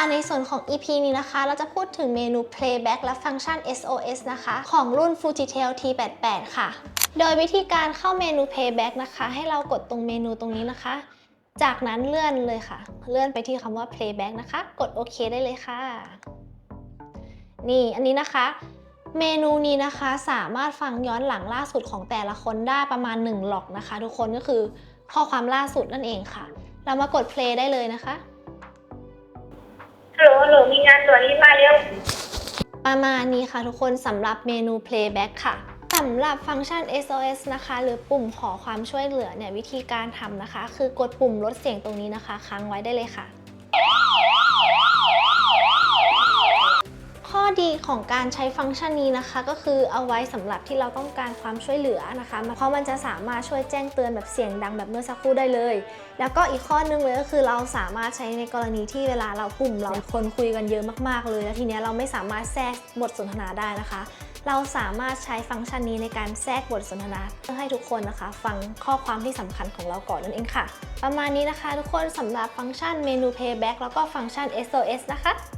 ค่ะในส่วนของ EP นี้นะคะ เราจะพูดถึงเมนู playback และฟังก์ชัน SOS นะคะ ของรุ่น Fujitel T88 ค่ะ โดยวิธีการเข้าเมนู playback นะคะ ให้เรากดตรงเมนูตรงนี้นะคะ จากนั้นเลื่อนเลยค่ะ เลื่อนไปที่คำว่า playback นะคะ กดโอเคได้เลยค่ะ นี่อันนี้นะคะ เมนูนี้นะคะสามารถฟังย้อนหลังล่าสุดของแต่ละคนได้ประมาณ1หลอกนะคะ ทุกคนก็คือข้อความล่าสุดนั่นเองค่ะ เรามากด play ได้เลยนะคะ มีงานด่วนรีบมาเร็ว ประมาณนี้ค่ะทุกคนสำหรับเมนู playback ค่ะสำหรับฟังก์ชัน SOS นะคะ หรือปุ่มขอความช่วยเหลือเนี่ยวิธีการทำนะคะ คือกดปุ่มลดเสียงตรงนี้นะคะ ค้างไว้ได้เลยค่ะ ข้อดีของการใช้ฟังก์ชันนี้นะคะ ก็คือเอาไว้สำหรับที่เราต้องการความช่วยเหลือนะคะเพราะมันจะสามารถช่วยแจ้งเตือนแบบเสียงดังแบบเมื่อสักครู่ได้เลย แล้วก็อีกข้อนึงเลยก็คือเราสามารถใช้ในกรณีที่เวลาเรากลุ่มเราคนคุยกันเยอะมากๆเลย แล้วทีเนี้ยเราไม่สามารถแทรกบทสนทนาได้นะคะเราสามารถใช้ฟังก์ชันนี้ในการแทรกบทสนทนาเพื่อให้ทุกคนนะคะ ฟังข้อความที่สำคัญของเราก่อนนั่นเองค่ะ ประมาณนี้นะคะ ทุกคนสำหรับฟังก์ชันเมนู payback แล้วก็ฟังก์ชัน SOS นะคะ